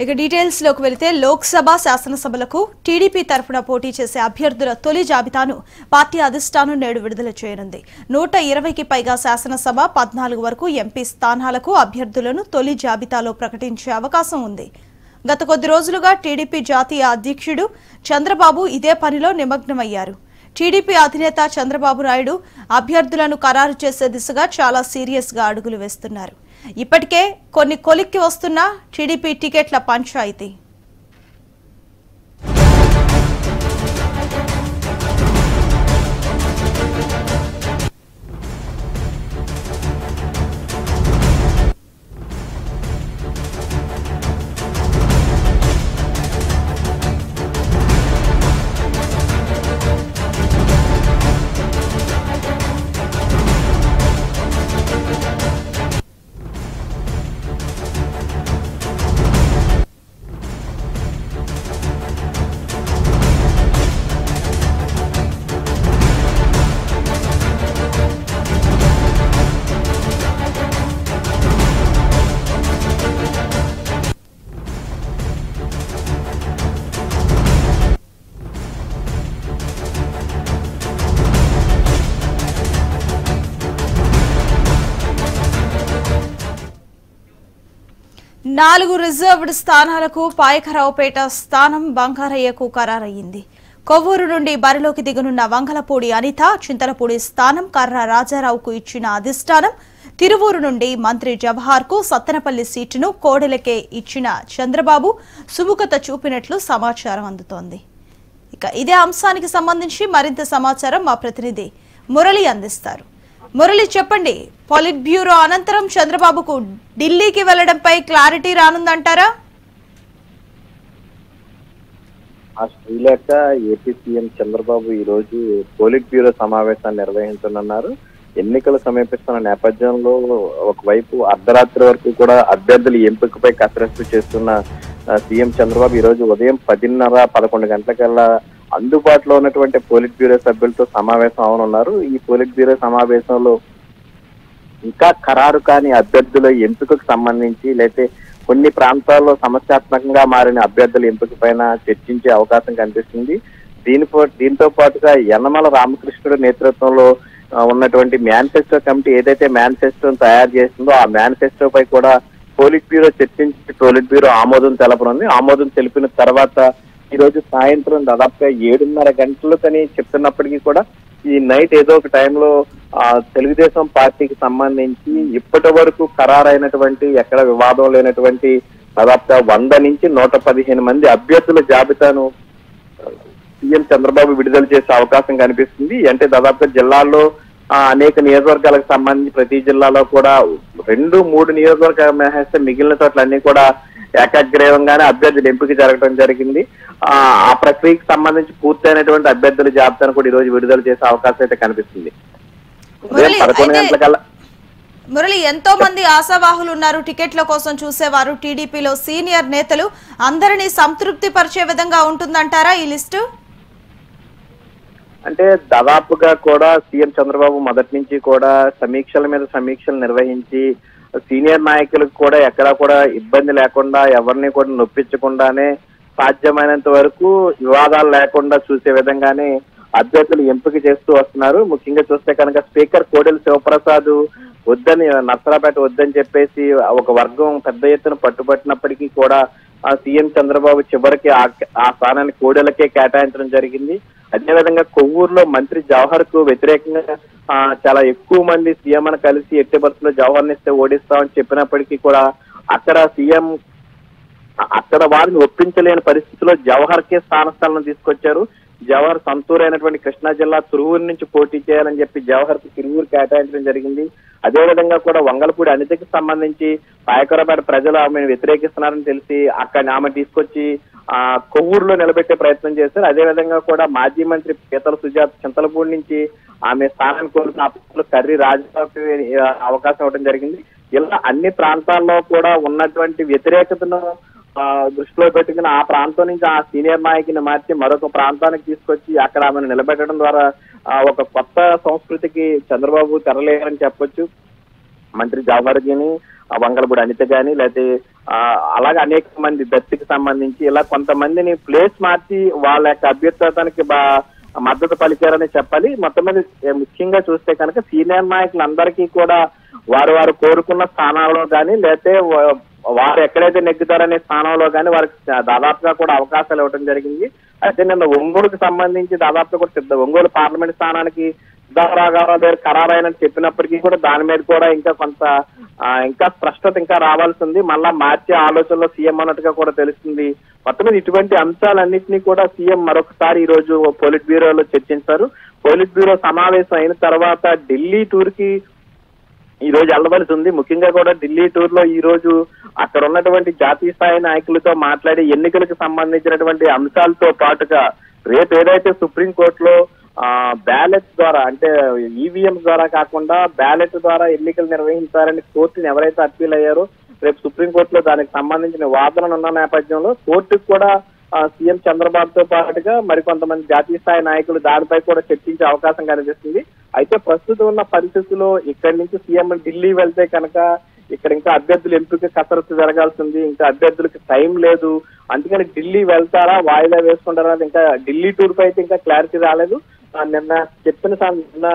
ఇక డీటెయిల్స్లోకి వెళితే లోక్సభ శాసనసభలకు టీడీపీ తరఫున పోటీ చేసే అభ్యర్థుల తొలి జాబితాను పార్టీ అధిష్టానం నేడు విడుదల చేయనుంది. నూట ఇరవైకి పైగా శాసనసభ పద్నాలుగు వరకు ఎంపీ స్థానాలకు అభ్యర్థులను తొలి జాబితాలో ప్రకటించే అవకాశం ఉంది. గత కొద్ది రోజులుగా టీడీపీ జాతీయ అధ్యక్షుడు చంద్రబాబు ఇదే పనిలో నిమగ్నమయ్యారు. టీడీపీ అధినేత చంద్రబాబు నాయుడు అభ్యర్థులను ఖరారు చేసే దిశగా చాలా సీరియస్గా అడుగులు వేస్తున్నారు. ఇప్పటికే కొన్ని కొలిక్కి వస్తున్న టీడీపీ టికెట్ల పంచాయతీ. నాలుగు రిజర్వ్డ్ స్థానాలకు పాయకరావుపేట స్థానం బంగారయ్యకు ఖరారయ్యింది. కొవ్వూరు నుండి బరిలోకి దిగనున్న వంగలపూడి అనిత చింతలపూడి స్థానం కర్ర రాజారావుకు ఇచ్చిన అధిష్టానం తిరువూరు నుండి మంత్రి జవహార్కు సత్తనపల్లి సత్తెనపల్లి సీటును కోడెలకే ఇచ్చిన చంద్రబాబు సుముఖత చూపినట్లు సమాచారం అందుతోంది. ఇక ఇదే అంశానికి సంబంధించి మరింత సమాచారం మా ప్రతినిధి మురళి అందిస్తారు. మురళి చెప్పండి పొలిట్ బ్యూరో అనంతరం చంద్రబాబుకు ఢిల్లీకి వెళ్ళడంపై క్లారిటీ రానుందంటారా? ఆ శ్రీలేఖ ఏపీ సీఎం చంద్రబాబు ఈ రోజు పోలిట్ బ్యూరో సమావేశాన్ని నిర్వహించనున్నారు. ఎన్నికలు సమీపిస్తున్న నేపథ్యంలో ఒకవైపు అర్ధరాత్రి వరకు కూడా అభ్యర్థుల ఎంపికపై కసరత్తు చేస్తున్న సీఎం చంద్రబాబు ఈ రోజు ఉదయం పదిన్నర పదకొండు గంటలకల్లా అందుబాటులో ఉన్నటువంటి పోలిట్ బ్యూరో సభ్యులతో సమావేశం అవనున్నారు. ఈ పోలిట్ బ్యూరో సమావేశంలో ఇంకా ఖరారు కాని అభ్యర్థుల ఎంపికకు సంబంధించి లేతే కొన్ని ప్రాంతాల్లో సమస్యాత్మకంగా మారిన అభ్యర్థుల ఎంపిక పైన చర్చించే అవకాశం కనిపిస్తుంది. దీనిపో దీంతో పాటుగా యనమల రామకృష్ణుడు నేతృత్వంలో ఉన్నటువంటి మేనిఫెస్టో కమిటీ ఏదైతే మేనిఫెస్టోను తయారు చేసిందో ఆ మేనిఫెస్టో పై కూడా పోలిట్ బ్యూరో చర్చించి పోలిట్ బ్యూరో ఆమోదం తెలపనుంది. ఆమోదం తెలిపిన తర్వాత ఈ రోజు సాయంత్రం దాదాపుగా ఏడున్నర గంటలకని చెప్తున్నప్పటికీ కూడా ఈ నైట్ ఏదో ఒక టైంలో ఆ తెలుగుదేశం పార్టీకి సంబంధించి ఇప్పటి వరకు ఖరారైనటువంటి ఎక్కడ వివాదం లేనటువంటి దాదాపుగా వంద నుంచి నూట పదిహేను మంది అభ్యర్థుల జాబితాను సీఎం చంద్రబాబు విడుదల చేసే అవకాశం కనిపిస్తుంది. అంటే దాదాపుగా జిల్లాల్లో అనేక నియోజకవర్గాలకు సంబంధించి ప్రతి జిల్లాలో కూడా రెండు మూడు నియోజకవర్గాలు మినహాయిస్తే మిగిలిన చోట్ల అన్ని కూడా ఏకాగ్రీవంగానే అభ్యర్థుల ఎంపిక జరగడం జరిగింది. ఆ ఆ ప్రక్రియకి సంబంధించి పూర్తయినటువంటి అభ్యర్థుల జాబితాను కూడా ఈ రోజు విడుదల చేసే అవకాశం అయితే కనిపిస్తుంది. ఉదయం పదకొండు మురళి ఎంతో మంది ఆశావాహులు ఉన్నారు టికెట్ల కోసం చూసేవారు టీడీపీలో సీనియర్ నేతలు. అందరినీ సంతృప్తి పరిచే విధంగా ఉంటుందంటారా ఈ లిస్టు? అంటే దాదాపుగా కూడా సీఎం చంద్రబాబు మొదటి నుంచి కూడా సమీక్షల మీద సమీక్షలు నిర్వహించి సీనియర్ నాయకులకు కూడా ఎక్కడా కూడా ఇబ్బంది లేకుండా ఎవరిని కూడా నొప్పించకుండానే సాధ్యమైనంత వరకు వివాదాలు లేకుండా చూసే విధంగానే అభ్యర్థులు ఎంపిక చేస్తూ వస్తున్నారు. ముఖ్యంగా చూస్తే కనుక స్పీకర్ కోడెల శివప్రసాద్ వద్దని నర్సరాపేట వద్దని చెప్పేసి ఒక వర్గం పెద్ద ఎత్తున పట్టుబట్టినప్పటికీ కూడా ఆ సీఎం చంద్రబాబు చివరికి ఆ ఆ స్థానాన్ని కోడెలకే కేటాయించడం జరిగింది. అదేవిధంగా కొవ్వూరులో మంత్రి జవహర్కు వ్యతిరేకంగా ఆ, చాలా ఎక్కువ మంది సీఎం అని కలిసి ఎట్టి బస్సులో జవహర్ నిస్తే ఓడిస్తామని చెప్పినప్పటికీ కూడా అక్కడ సీఎం అక్కడ వారిని ఒప్పించలేని పరిస్థితిలో జవహర్ కే స్థానస్థానం తీసుకొచ్చారు. జవహర్ సంతూర్ అయినటువంటి కృష్ణా జిల్లా తురువూరు నుంచి పోటీ చేయాలని చెప్పి జవహర్కి తిరువూరు కేటాయించడం జరిగింది. అదేవిధంగా కూడా వంగలపూడి అనితకి సంబంధించి పాయకరపేట ప్రజలు ఆమెను వ్యతిరేకిస్తున్నారని తెలిసి అక్కడ ఆమె తీసుకొచ్చి ఆ కొవ్వూరులో నిలబెట్టే ప్రయత్నం చేశారు. అదేవిధంగా కూడా మాజీ మంత్రి పీతల సుజాత్ చింతలపూడి నుంచి ఆమె స్థానం కోరుతున్న అప్పుడు కర్రీ రాజబాబుకి అవకాశం ఇవ్వడం జరిగింది. ఇలా అన్ని ప్రాంతాల్లో కూడా ఉన్నటువంటి వ్యతిరేకతను దృష్టిలో పెట్టుకుని ఆ ప్రాంతం నుంచి ఆ సీనియర్ నాయకుని మార్చి మరొక ప్రాంతానికి తీసుకొచ్చి అక్కడ ఆమెను నిలబెట్టడం ద్వారా ఆ, ఒక కొత్త సంస్కృతికి చంద్రబాబు తెరలేరని చెప్పొచ్చు. మంత్రి జావర్జీని గాని వంగలపూడి అనిత గాని లేకపోతే అలాగే అనేక మంది దత్తికి సంబంధించి ఇలా కొంతమందిని ప్లేస్ మార్చి వాళ్ళ యొక్క అభ్యర్థానికి బా మద్దతు పలికారని చెప్పాలి. మొత్తం మీద ముఖ్యంగా చూస్తే కనుక సీనియర్ నాయకులందరికీ కూడా వారు వారు కోరుకున్న స్థానాల్లో కానీ లేకపోతే వారు ఎక్కడైతే నెగ్గుతారనే స్థానంలో కానీ వారికి దాదాపుగా కూడా అవకాశాలు ఇవ్వడం జరిగింది. అయితే నిన్న ఒంగోలుకి సంబంధించి దాదాపుగా కూడా సిద్ధ ఒంగోలు పార్లమెంట్ స్థానానికి సిద్ధారాఘవరావు గారు ఖరారైనని చెప్పినప్పటికీ కూడా దాని మీద కూడా ఇంకా కొంత ఆ, ఇంకా స్పష్టత ఇంకా రావాల్సి ఉంది. మళ్ళా మార్చే ఆలోచనలో సీఎం అన్నట్టుగా కూడా తెలుస్తుంది. మొత్తం మీద ఇటువంటి అంశాలన్నింటినీ కూడా సీఎం మరొకసారి ఈ రోజు పోలిట్ బ్యూరోలో చర్చించారు. పోలిట్ బ్యూరో సమావేశం అయిన తర్వాత ఢిల్లీ టూర్కి ఈ రోజు వెళ్ళవలసి ఉంది. ముఖ్యంగా కూడా ఢిల్లీ టూర్లో ఈ రోజు అక్కడ ఉన్నటువంటి జాతీయ స్థాయి నాయకులతో మాట్లాడి ఎన్నికలకు సంబంధించినటువంటి అంశాలతో పాటుగా రేపు ఏదైతే సుప్రీంకోర్టులో బ్యాలెట్ ద్వారా అంటే ఈవీఎం ద్వారా కాకుండా బ్యాలెట్ ద్వారా ఎన్నికలు నిర్వహించాలని కోర్టుని ఎవరైతే అప్పీల్ అయ్యారో రేపు సుప్రీంకోర్టులో దానికి సంబంధించిన వాదనలు ఉన్న నేపథ్యంలో కోర్టుకు కూడా సీఎం చంద్రబాబుతో పాటుగా మరికొంతమంది జాతీయ స్థాయి నాయకులు దానిపై కూడా చర్చించే అవకాశం కనిపిస్తుంది. అయితే ప్రస్తుతం ఉన్న పరిస్థితుల్లో ఇక్కడి నుంచి సీఎం ఢిల్లీ వెళ్తే కనుక ఇక్కడ ఇంకా అభ్యర్థులు ఎంపిక కసరత్తు జరగాల్సింది ఇంకా అభ్యర్థులకు టైం లేదు. అందుకని ఢిల్లీ వెళ్తారా వాయిదా వేసుకుంటారా ఇంకా ఢిల్లీ టూర్ పై అయితే ఇంకా క్లారిటీ రాలేదు. నిన్న చెప్పిన నిన్న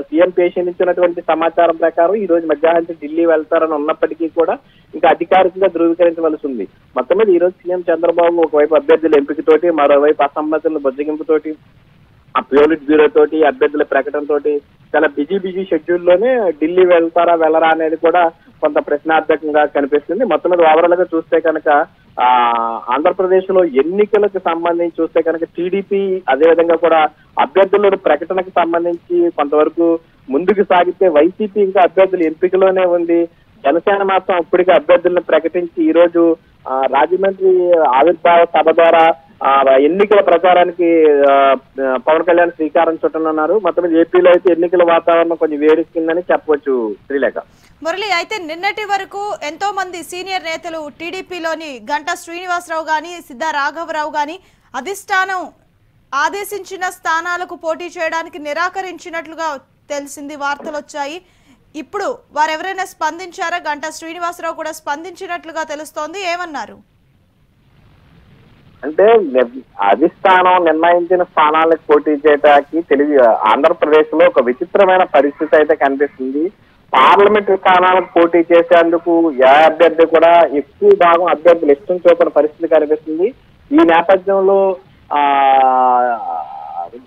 సీఎం పేషెంట్ ఇచ్చినటువంటి సమాచారం ప్రకారం ఈ రోజు మధ్యాహ్నం ఢిల్లీ వెళ్తారని ఉన్నప్పటికీ కూడా ఇంకా అధికారికంగా ధృవీకరించవలసి ఉంది మొత్తం మీద ఈ రోజు సీఎం చంద్రబాబు ఒకవైపు అభ్యర్థుల ఎంపికతోటి మరోవైపు అసమ్మతుల బుజ్జగింపుతోటి ఆ ప్యూలిట్ బ్యూరో తోటి అభ్యర్థుల ప్రకటన తోటి చాలా బిజీ బిజీ షెడ్యూల్లోనే ఢిల్లీ వెళ్తారా వెళ్ళరా అనేది కూడా కొంత ప్రశ్నార్థకంగా కనిపిస్తుంది. మొత్తం మీద ఓవరాల్గా చూస్తే కనుక ఆ ఆంధ్రప్రదేశ్లో ఎన్నికలకు సంబంధించి చూస్తే కనుక టీడీపీ అదేవిధంగా కూడా అభ్యర్థుల ప్రకటనకు సంబంధించి కొంతవరకు ముందుకు సాగితే వైసీపీ ఇంకా అభ్యర్థుల ఎంపికలోనే ఉంది. జనసేన మాత్రం ఇప్పటికే అభ్యర్థులను ప్రకటించి ఈ రోజు ఆ, రాజమండ్రి ఆవిర్భావ సభ ద్వారా ఆ, ఎన్నికల ప్రచారానికి పవన్ కళ్యాణ్ శ్రీకారం చుట్టనున్నారు మొత్తం మీద ఏపీలో అయితే ఎన్నికల వాతావరణం కొంచెం వేడెక్కిందని చెప్పవచ్చు శ్రీలేఖ. మురళి అయితే నిన్నటి వరకు ఎంతో మంది సీనియర్ నేతలు టీడీపీలోని గంటా శ్రీనివాసరావు గాని సిద్ధ రాఘవరావు గాని అధిష్టానం ఆదేశించిన స్థానాలకు పోటీ చేయడానికి నిరాకరించినట్లుగా తెలిసింది వార్తలు వచ్చాయి. ఇప్పుడు వారెవరైనా స్పందించారా? గంటా శ్రీనివాసరావు కూడా స్పందించినట్లుగా తెలుస్తోంది. ఏమన్నారు? అంటే ని- అధిష్టానం నిర్ణయించిన స్థానాలకు పోటీ చేయడానికి తెలుగు ఆంధ్రప్రదేశ్లో ఒక విచిత్రమైన పరిస్థితి అయితే కనిపిస్తుంది. పార్లమెంట్ స్థానాలకు పోటీ చేసేందుకు ఏ అభ్యర్థి కూడా ఎక్కువ భాగం అభ్యర్థులు ఇష్టం చూపిన పరిస్థితి కనిపిస్తుంది. ఈ నేపథ్యంలో ఆ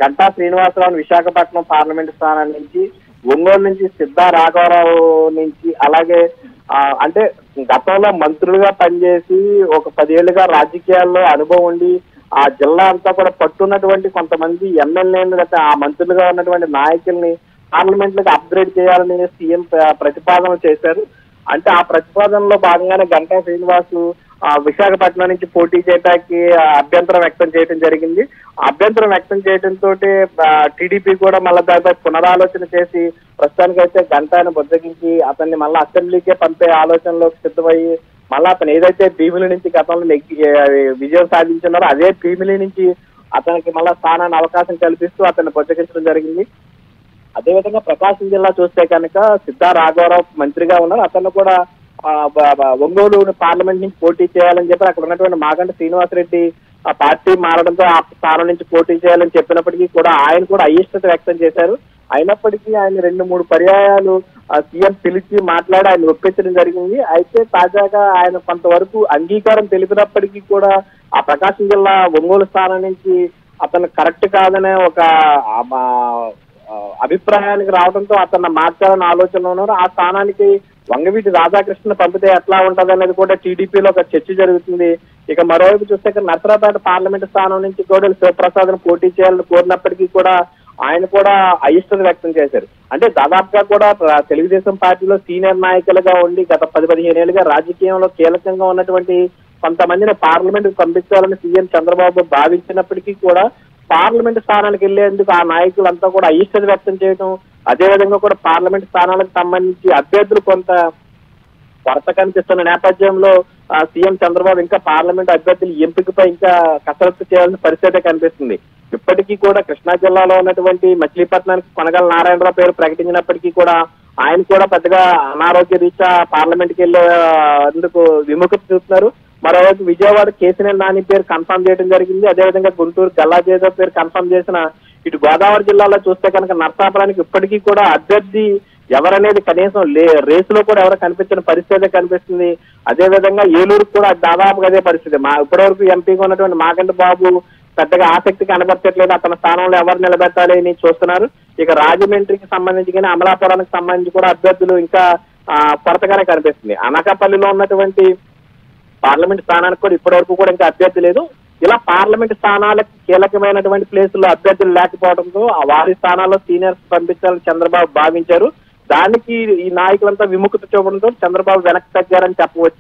గంటా శ్రీనివాసరావు విశాఖపట్నం పార్లమెంట్ స్థానం నుంచి ఒంగోలు నుంచి సిద్ధా రాఘవరావు నుంచి అలాగే ఆ, అంటే గతంలో మంత్రులుగా పనిచేసి ఒక పదేళ్ళుగా రాజకీయాల్లో అనుభవం ఉండి ఆ జిల్లా అంతా కూడా పట్టున్నటువంటి కొంతమంది ఎమ్మెల్యేలు లేకపోతే ఆ మంత్రులుగా ఉన్నటువంటి నాయకుల్ని పార్లమెంట్లకు అప్గ్రేడ్ చేయాలని సీఎం ప్రతిపాదన చేశారు. అంటే ఆ ప్రతిపాదనలో భాగంగానే గంటా శ్రీనివాసు విశాఖపట్నం నుంచి పోటీ చేయడానికి అభ్యంతరం వ్యక్తం చేయడం జరిగింది. అభ్యంతరం వ్యక్తం చేయడంతో టీడీపీ కూడా మళ్ళీ దానిపై పునరాలోచన చేసి ప్రస్తుతానికైతే గంటాను బుద్ధగించి అతన్ని మళ్ళీ అసెంబ్లీకే పంపే ఆలోచనలోకి సిద్ధమయ్యి మళ్ళీ అతను ఏదైతే భీమిలి నుంచి గతంలో నెగ్గి విజయం సాధించున్నారో అదే భీమిలి నుంచి అతనికి మళ్ళా స్థానాన్ని అవకాశం కల్పిస్తూ అతన్ని బుద్ధగించడం జరిగింది. అదేవిధంగా ప్రకాశం జిల్లా చూస్తే కనుక సిద్ధా రాఘవరావు మంత్రిగా ఉన్నారు. అతను కూడా ఒంగోలు పార్లమెంట్ నుంచి పోటీ చేయాలని చెప్పి అక్కడ ఉన్నటువంటి మాగంట శ్రీనివాసరెడ్డి ఆ పార్టీ మారడంతో ఆ స్థానం నుంచి పోటీ చేయాలని చెప్పినప్పటికీ కూడా ఆయన కూడా అయిష్టత వ్యక్తం చేశారు. అయినప్పటికీ ఆయన రెండు మూడు పర్యాయాలు సీఎం పిలిచి మాట్లాడి ఆయన ఒప్పించడం జరిగింది. అయితే తాజాగా ఆయన కొంతవరకు అంగీకారం తెలిపినప్పటికీ కూడా ఆ ప్రకాశం జిల్లా ఒంగోలు స్థానం నుంచి అతను కరెక్ట్ కాదనే ఒక మా- అభిప్రాయానికి రావడంతో అతను మార్చాలని ఆలోచనలో ఉన్నారు. ఆ స్థానానికి వంగవీటి రాధాకృష్ణ పంపితే ఎట్లా ఉంటది అనేది కూడా టీడీపీలో ఒక చర్చ జరుగుతుంది. ఇక మరోవైపు చూస్తే ఇక్కడ నర్సరాపేట పార్లమెంట్ స్థానం నుంచి గోడెల శివప్రసాద్ పోటీ చేయాలని కోరినప్పటికీ కూడా ఆయన కూడా అయిష్టత వ్యక్తం చేశారు. అంటే దాదాపుగా కూడా తెలుగుదేశం పార్టీలో సీనియర్ నాయకులుగా ఉండి గత పది పదిహేను ఏళ్ళుగా రాజకీయంలో కీలకంగా ఉన్నటువంటి కొంతమందిని పార్లమెంట్ పంపించాలని సీఎం చంద్రబాబు భావించినప్పటికీ కూడా పార్లమెంట్ స్థానానికి వెళ్ళేందుకు ఆ నాయకులంతా కూడా అయిష్టత వ్యక్తం చేయడం అదేవిధంగా కూడా పార్లమెంట్ స్థానాలకు సంబంధించి అభ్యర్థులు కొంత కొరత కనిపిస్తున్న నేపథ్యంలో సీఎం చంద్రబాబు ఇంకా పార్లమెంట్ అభ్యర్థుల ఎంపికపై ఇంకా కసరత్తు చేయాల్సిన పరిస్థితి కనిపిస్తుంది. ఇప్పటికీ కూడా కృష్ణా జిల్లాలో ఉన్నటువంటి మచిలీపట్నానికి కొనగల నారాయణరావు పేరు ప్రకటించినప్పటికీ కూడా ఆయన కూడా పెద్దగా అనారోగ్య రీత్యా పార్లమెంట్కి వెళ్ళే అందుకు విముఖత చూస్తున్నారు మరోవైపు విజయవాడ కేసినేని నాని పేరు కన్ఫర్మ్ చేయడం జరిగింది. అదేవిధంగా గుంటూరు గల్లా జయదేవ్ పేరు కన్ఫర్మ్ చేసిన ఇటు గోదావరి జిల్లాలో చూస్తే కనుక నర్సాపురానికి ఇప్పటికీ కూడా అభ్యర్థి ఎవరనేది కనీసం లే రేసులో కూడా ఎవరు కనిపించిన పరిస్థితి కనిపిస్తుంది. అదే విధంగా ఏలూరుకు కూడా దాదాపుగా అదే పరిస్థితి. మా ఇప్పటివరకు ఎంపీగా ఉన్నటువంటి మాకంటి బాబు పెద్దగా ఆసక్తి కనబరచట్లేదు. అతని స్థానంలో ఎవరు నిలబెట్టాలి అని చూస్తున్నారు. ఇక రాజమండ్రికి సంబంధించి కానీ అమలాపురానికి సంబంధించి కూడా అభ్యర్థులు ఇంకా కొరతగానే కనిపిస్తుంది. అనకాపల్లిలో ఉన్నటువంటి పార్లమెంట్ స్థానానికి కూడా ఇప్పటివరకు కూడా ఇంకా అభ్యర్థి లేదు. ఇలా పార్లమెంట్ స్థానాలకు కీలకమైనటువంటి ప్లేసుల్లో అభ్యర్థులు లేకపోవడంతో ఆ వారి స్థానాల్లో సీనియర్స్ పంపించాలని చంద్రబాబు భావించారు. దానికి ఈ నాయకులంతా విముఖత చూపడంతో చంద్రబాబు వెనక్కి తగ్గారని చెప్పవచ్చు.